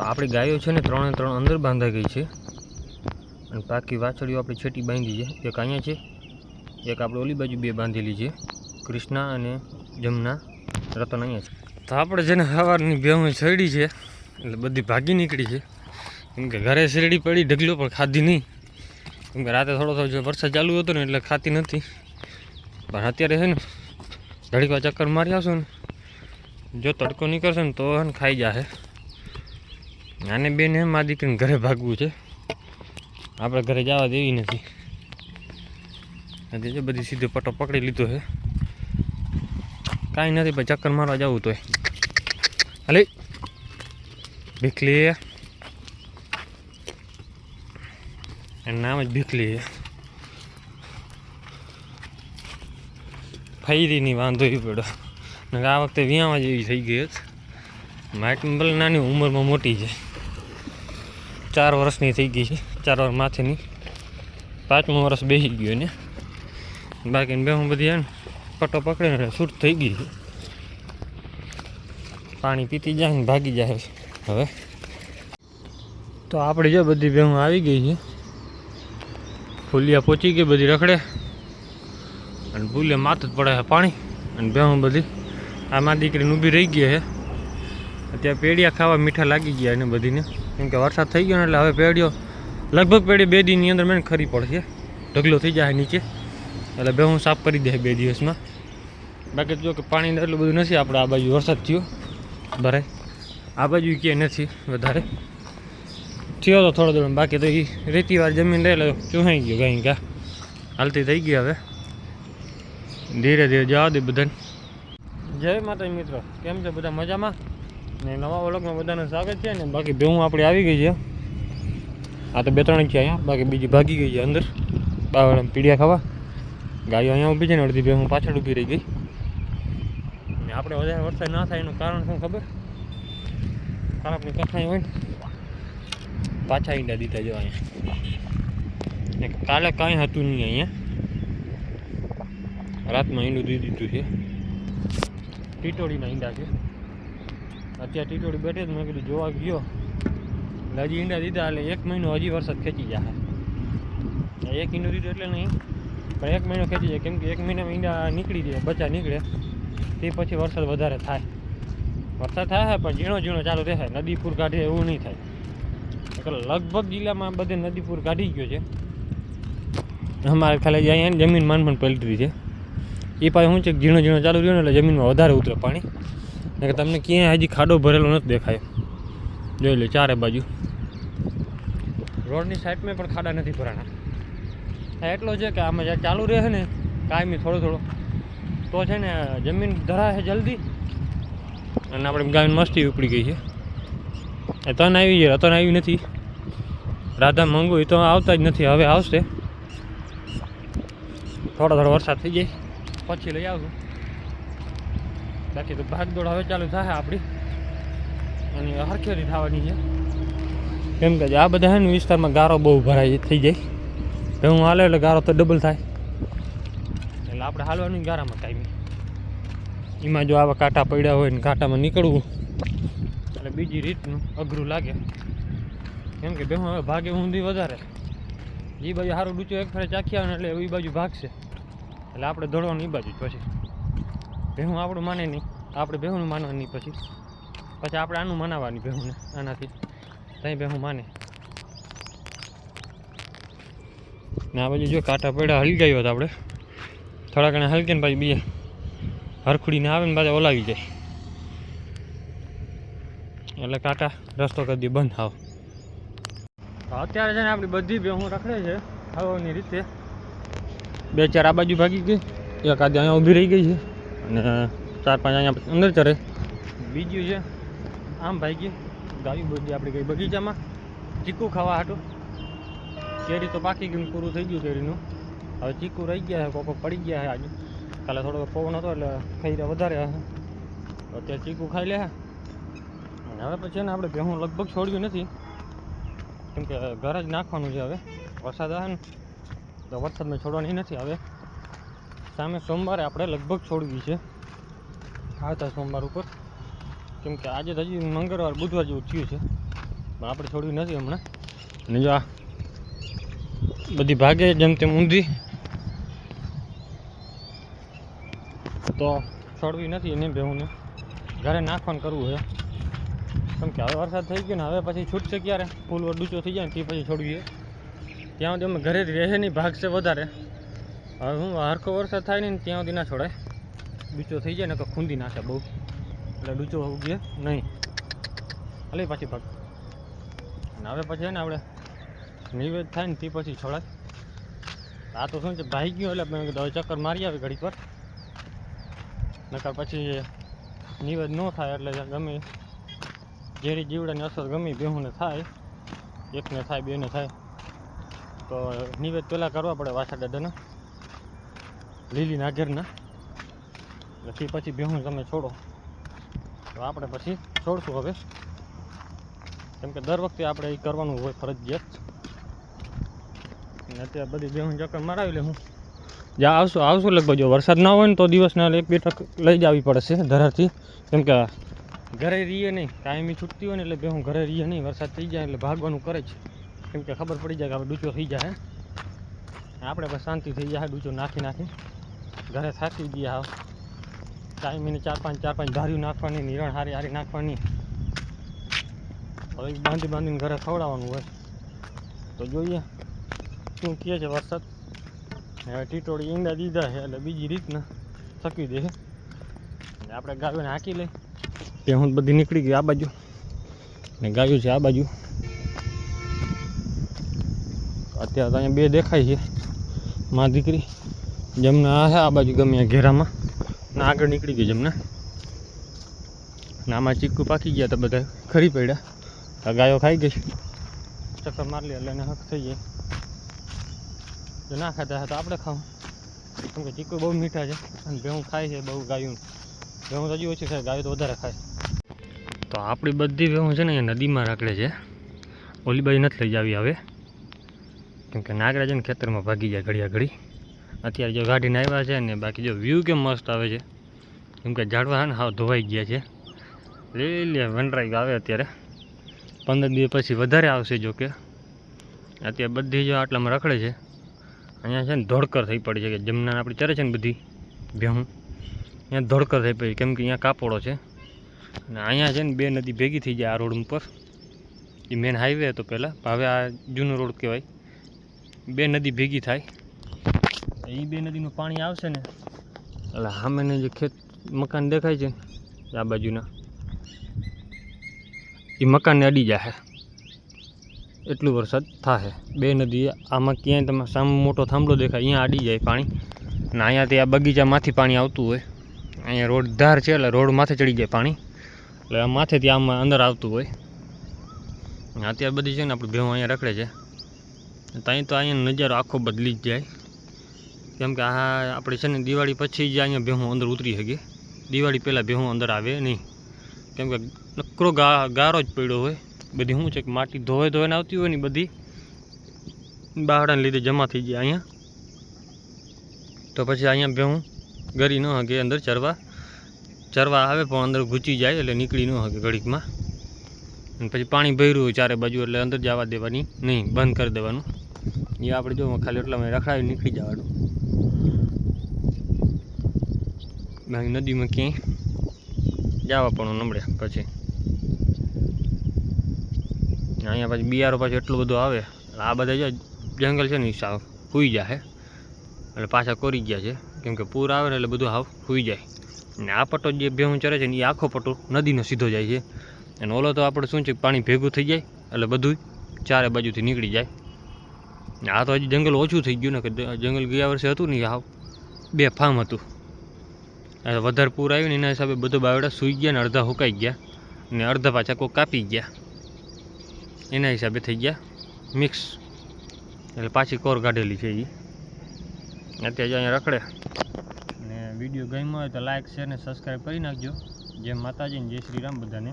આપણી ગાયો છે ને ત્રણે ત્રણ અંદર બાંધાઈ ગઈ છે. અને બાકી વાછળીઓ આપણી છેટી બાંધી છે. એક અહીંયા છે, એક આપણે ઓલી બાજુ બે બાંધેલી છે. કૃષ્ણા અને જમના રતન અહીંયા છે. તો આપણે જેને સવારની બેહું છેડી છે, એટલે બધી ભાગી નીકળી છે. કેમ કે ઘરે શેરડી પડી, ઢગલો પણ ખાધી નહીં. કેમ કે રાતે થોડો થોડો વરસાદ ચાલુ હતો ને એટલે ખાતી નથી. પણ અત્યારે છે ને ઘડીક ચક્કર મારી આવશું ને, જો તડકો નીકળશે ને તો ખાઈ જશે આને બેન એમ, આ દીકરીને ઘરે ભાગવું છે. આપણે ઘરે જવા દેવી નથી. હજી જો બધી સીધો પટ્ટો પકડી લીધો છે. કાંઈ નથી ભાઈ ચક્કર મારવા જવું તોય. હાલે. ભીખલી એનું નામ જ ભીખલી છે ફૈરીની વાંધો એ પડ્યો. આ વખતે વિયામાં જેવી થઈ ગઈ હતી. માઇટ ભલે નાની ઉંમરમાં મોટી છે. ચાર વર્ષની થઈ ગઈ છે. ચાર વર્ષ માથેની. પાંચમું વર્ષ બેસી ગયો ને બાકી બે હું બધી પટ્ટો પકડીને છૂટ થઈ ગઈ છે. પાણી પીતી જાય ને ભાગી જાય હવે તો આપણે જો બધી ભેહું આવી ગઈ છે. ફૂલિયા પહોંચી ગઈ બધી રખડે. અને ફૂલિયા માથ જ પડે છે પાણી. અને ભેહું બધી આ મારી દીકરીને ઊભી રહી ગઈ છે. અત્યારે પેડિયા ખાવા મીઠા લાગી ગયા એને બધીને. કેમ કે વરસાદ થઈ ગયો એટલે હવે પેઢીઓ, લગભગ પેઢી બે દીની અંદર મેં ખરી પડશે. ઢગલો થઈ જાય નીચે. એટલે બે હું સાફ કરી દે બે દિવસમાં. બાકી જો કે પાણી એટલું બધું નથી આપણે આ બાજુ વરસાદ થયો. ભરાય આ બાજુ ક્યાંય નથી વધારે. થયો તો થોડો થોડો, બાકી તો એ રેતીવાર જમીન રહે એટલે ચૂહાઈ ગયો કંઈ કા. હાલતી થઈ ગઈ હવે. ધીરે ધીરે જવા દે બધાને. જય માતા મિત્રો. કેમ છે બધા? મજામાં? ને નવા વ્લોગમાં બધાનું સ્વાગત છે ને બાકી ભેહું આપણે આવી ગઈ છે. આ તો બે ત્રણ છે અહીંયા, બાકી બીજી ભાગી ગઈ છે અંદર. બાવળ પીડિયા ખાવા. ગાયો અહીંયા ઊભી છે ને, અડધી ભેહું પાછળ ઊભી રહી ગઈ. ને આપણે વધારે વરસાદ ના થાય એનું કારણ શું ખબર? આપણી કથાઈ હોય ને, પાછા ઈંડા દીધા જવા અહીંયા. ને કાલે કાંઈ હતું નહીં અહીંયા. રાતમાં ઈંડું દીધું છે. ટીટોળીના ઈંડા છે. અત્યારે ટીટોડી બેઠે જ મેં કીધું જોવા ગયો. એટલે હજી ઈંડા દીધા, એટલે એક મહિનો હજી વરસાદ ખેંચી જાય એક ઈંડું દીધું એટલે નહીં, પણ એક મહિનો ખેંચી જાય, કેમ કે એક મહિનામાં ઈંડા નીકળી જાય બચ્ચા નીકળે, તે પછી વરસાદ વધારે થાય. વરસાદ થાય પણ ઝીણો ઝીણો ચાલુ રહે નદી પૂર કાઢે એવું નહીં થાય. એટલે લગભગ જિલ્લામાં બધે નદી પૂર કાઢી ગયો છે. અમારે ખાલી અહીંયા જમીન માન પણ પલટી છે. એ પાછું શું છે, ઝીણો ઝીણો ચાલુ રહ્યો ને એટલે જમીનમાં વધારે ઉતરે પાણી. કે તમને ક્યાંય હજી ખાડો ભરેલો નથી દેખાય. જોઈ લે ચારે બાજુ. રોડની સાઈડમાં પણ ખાડા નથી ભરાણા. એટલો છે કે આમાં જ્યાં ચાલુ રહે ને, કાયમી થોડો થોડો. તો છે ને, જમીન ધરાશે જલ્દી. અને આપણે ગાયન મસ્તી ઉપડી ગઈ છે. તન આવી છે, રતન આવી નથી. રાધા મંગુ એ તો આવતા જ નથી, હવે આવશે. થોડો થોડો વરસાદ થઈ જાય. પછી લઈ આવશું. બાકી તો ભાગદોડ હવે ચાલુ થાય આપણી અને હરખેરી થવાની છે. કેમ કે આ બધા હે ને વિસ્તારમાં ગારો બહુ ભરાય થઈ જાય. તો હાલે એટલે ગારો તો ડબલ થાય. એટલે આપણે હાલવાનું ગારામાં ટાઈમ એમાં જો આવા કાંટા પડ્યા હોય ને કાંટામાં નીકળવું. એટલે બીજી રીતનું અઘરું લાગે. કેમ કે બેહું હવે ભાગે ઊંધી વધારે. એ બાજુ સારું ડૂચો એક ફરે ચાખી આવે એટલે એ બાજુ ભાગશે. એટલે આપણે દોડવાનું એ બાજુ પછી. ભેહું આપણું માને નહીં. આપણે ભેહું માનવાની પછી. પછી આપણે આનું મનાવવાની ભેહુંને, આનાથી. ત્યાં ભેહું માને. ને આ બાજુ જો કાંટા પડ્યા હલી ગયો હતો આપણે. થોડા ઘણા હલકે ને પછી બીજા હરખુડીને આવે ને પાછા ઓલાવી જાય. એટલે કાંટા રસ્તો કરી દે, બંધ આવ અત્યારે છે ને આપણી બધી ભેહું રખડે છે, હવાની રીતે. બે ચાર આ બાજુ ભાગી ગઈ. એક આજે અહીંયા ઊભી રહી ગઈ છે. અને ચાર પાંચ અહીંયા અંદર ચરે બીજું છે, આમ ભાગી ગાયું બધી આપણે ગઈ બગીચામાં? ચીકુ ખાવા હાટું. કેરી તો પાકી ગયું પૂરું થઈ ગયું કેરીનું. હવે ચીકુ રહી ગયા છે કોકો પડી ગયા છે આજે. કાલે થોડો પવન હતો એટલે ખાઈ રહ્યા વધારે હશે અત્યારે ચીકુ ખાઈ લે અને હવે પછી ને આપણે ભેહું લગભગ છોડ્યું નથી. કેમ કે ઘર જ નાખવાનું છે હવે. વરસાદ આવે ને, તો વરસાદમાં છોડવાની નથી હવે. સામે સોમવારે આપણે લગભગ છોડવી છે. આવતા સોમવાર ઉપર. કેમ કે આજે તો હજી મંગળવાર, બુધવાર જેવું થયું છે. પણ આપણે છોડવી નથી હમણાં. અને જો આ બધી ભાગે જેમ તેમ ઊંધી. તો છોડવી નથી એને બેહુંને. ઘરે નાખવાનું કરવું છે કેમ કે હવે વરસાદ થઈ ગયો ને, હવે પછી છૂટશે ક્યારે? ફૂલ વડુચો થઈ જાય ને, તે પછી છોડવીએ. ત્યાં સુધી અમે ઘરે રહે નહીં ભાગશે વધારે. હવે હું હરખો વરસાદ થાય ને ત્યાં સુધી ના છોડાય. ડૂચો થઈ જાય ને તો ખૂંદી નાખે બહુ. એટલે ડૂચો ઉગે નહીં. હાલે પાછી ભાગ. અને હવે પછી ને આપણે નિવેદ થાય ને તે પછી છોડાય. આ તો શું છે, ભાઈ ગયો એટલે મેં કીધું હવે ચક્કર મારી આવે ઘડી પર નકર પછી નિવેદ ન થાય એટલે ગમે. ઝેરી જીવડાની અસર ગમે બેહુને થાય. એકને થાય, બેને થાય. તો નિવેદ પહેલાં કરવા પડે વાછા દાદાના. લીલી નાગેરના. પછી પછી બેહું તમે છોડો. તો આપણે પછી છોડશું હવે. કેમ કે દર વખતે આપણે એ કરવાનું હોય ફરજિયાત. અને અત્યારે બધી બેહું ચક્કર મરાવી લે હું. જ્યાં આવશું આવશું લગભગ જો વરસાદ ના હોય ને તો દિવસના એક બેઠક લઈ જ પડશે ધરાથી કેમ કે ઘરે રહીએ નહીં કાયમી છૂટતી હોય ને એટલે બે હું ઘરે રહીએ નહીં, વરસાદ થઈ જાય એટલે ભાગવાનું કરે છે કેમ કે ખબર પડી જાય કે આપણે ડૂચો થઈ જાય આપણે બસ શાંતિ થઈ જાય, ડૂચો નાખી નાખી. ઘરે થાકી ગયા હાવ કાયમીને ચાર પાંચ ચાર પાંચ ધાર્યું નાખવાની, નિરણ હારી હારી નાખવાની. હવે બાંધી બાંધીને ઘરે ખવડાવવાનું હોય. તો જોઈએ શું કહે છે વરસાદ. હવે ટીટોળી ઈંડા દીધા છે, એટલે બીજી રીતના થકી દે આપણે ગાયોને હાંકી લઈ. તે હું બધી નીકળી ગઈ આ બાજુ. ને ગાયું છે આ બાજુ. અત્યારે અહીંયા બે દેખાય છે. મા દીકરી. જમના આ છે, આ બાજુ ગમે ઘેરામાં. ને આગળ નીકળી ગઈ જમના. ને આમાં ચીકુ પાકી ગયા તો બધા, ખરી પડ્યા. ગાયો ખાઈ ગઈ. ચક્કર મારી એટલે એને હક થઈ જાય. જો ના ખાતા હતા આપણે ખાવું. કેમ કે ચીકુ બહુ મીઠા છે, અને ભેહું ખાય છે બહુ ગાયું ભેહું તો હજી ઓછી ખાય, ગાયો તો વધારે ખાય. તો આપણી બધી ભેહું છે ને એ નદીમાં રાખડે છે. ઓલી બાજુ નથી લઈ જાવી હવે. કેમ કે નાગરાજન ખેતરમાં ભાગી જાય ઘડિયા ઘડી. અત્યારે જો ગાડીને આવ્યા છે ને બાકી જો વ્યૂ કેમ મસ્ત આવે છે? કેમ કે ઝાડવા ને હાવ ધોવાઈ ગયા છે. લે વનરાઈ આવે અત્યારે. પંદર દિવસ પછી વધારે આવશે જો કે. અત્યારે બધી જો આટલામાં રખડે છે. અહીંયા છે ને ધોળકર થઈ પડી છે કે જમના આપણી ચરે છે ને બધી ભેહું. અહીંયા ધોળકર થઈ પડી કેમ કે અહીંયા કાપોડો છે. અને અહીંયા છે ને બે નદી ભેગી થઈ જાય આ રોડ ઉપર. એ મેન હાઈવે હતો પહેલાં. હવે આ જૂનો રોડ કહેવાય. બે નદી ભેગી થાય. એ બે નદીનું પાણી આવશે ને? એટલે સામેને જે ખેત મકાન દેખાય છે ને, આ બાજુના, એ મકાનને અડી જાય એટલું વરસાદ થશે બે નદી, આમાં ક્યાંય તમે સામે મોટો થાંભલો દેખાય, અહીંયા અડી જાય પાણી. અને અહીંયાથી આ બગીચામાંથી પાણી આવતું હોય. અહીંયા રોડ ધાર છે, એટલે રોડ માથે ચડી જાય પાણી. એટલે આ માથેથી આમાં અંદર આવતું હોય. અત્યારે બધી છે ને, આપણે ભેહું અહીંયા રખડે છે. ત્યાં તો અહીંયા નજારો આખો બદલી જ જાય. કેમ કે આ આપણે છે ને દિવાળી પછી જ અહીંયા ભેહું અંદર ઉતરી શકીએ દિવાળી પહેલાં ભેહું અંદર આવે નહીં. કેમ કે નકરો ગા, ગારો જ પડ્યો હોય. બધી શું છે કે માટી ધોવે ધોઈને આવતી હોય ને બધી બાવડાને લીધે જમા થઈ જાય અહીંયા. તો પછી અહીંયા ભેહું ગરી ન હગે, અંદર ચરવા. ચરવા આવે પણ અંદર ઘૂંચી જાય એટલે નીકળી ન હગે ઘડીકમાં. અને પછી પાણી ભર્યું હોય ચારે બાજુ એટલે અંદર જવા દેવાની નહીં, બંધ કરી દેવાનું. એ આપણે જો ખાલી એટલામાં રખડાવી નીકળી જવાનું બાકી નદીમાં ક્યાંય જવા પણ નમળે પછી અહીંયા પછી બિયારો પાછું એટલું બધું આવે. આ બધા જે જંગલ છે ને સાવ સૂઈ જાય. એટલે પાછા કોરી ગયા છે. કેમ કે પૂર આવે ને એટલે બધું હાવ સૂઈ જાય. ને આ પટ્ટો જે ભેહું ચરે છે ને, એ આખો પટ્ટો નદીનો સીધો જાય છે. અને ઓલો તો આપણે શું છે, પાણી ભેગું થઈ જાય, એટલે બધું ચારે બાજુથી નીકળી જાય. ને આ તો હજી જંગલ ઓછું થઈ ગયું ને, કે જંગલ ગયા વર્ષે હતું ને હાવ બે ફાર્મ હતું. વધારે પૂર આવ્યું ને એના હિસાબે બધો બાવડા સૂઈ ગયા ને અડધા હુકાઈ ગયા ને અડધા પાછા કોઈ કાપી ગયા. એના હિસાબે થઈ ગયા મિક્સ. એટલે પાછી કોર કાઢેલી છે એ અત્યારે અહીંયા રખડે. ને વીડિયો ગમ્યો હોય તો લાઇક શેર ને સબસ્ક્રાઈબ કરી નાખજો. જય માતાજી ને જય શ્રી રામ બધાને.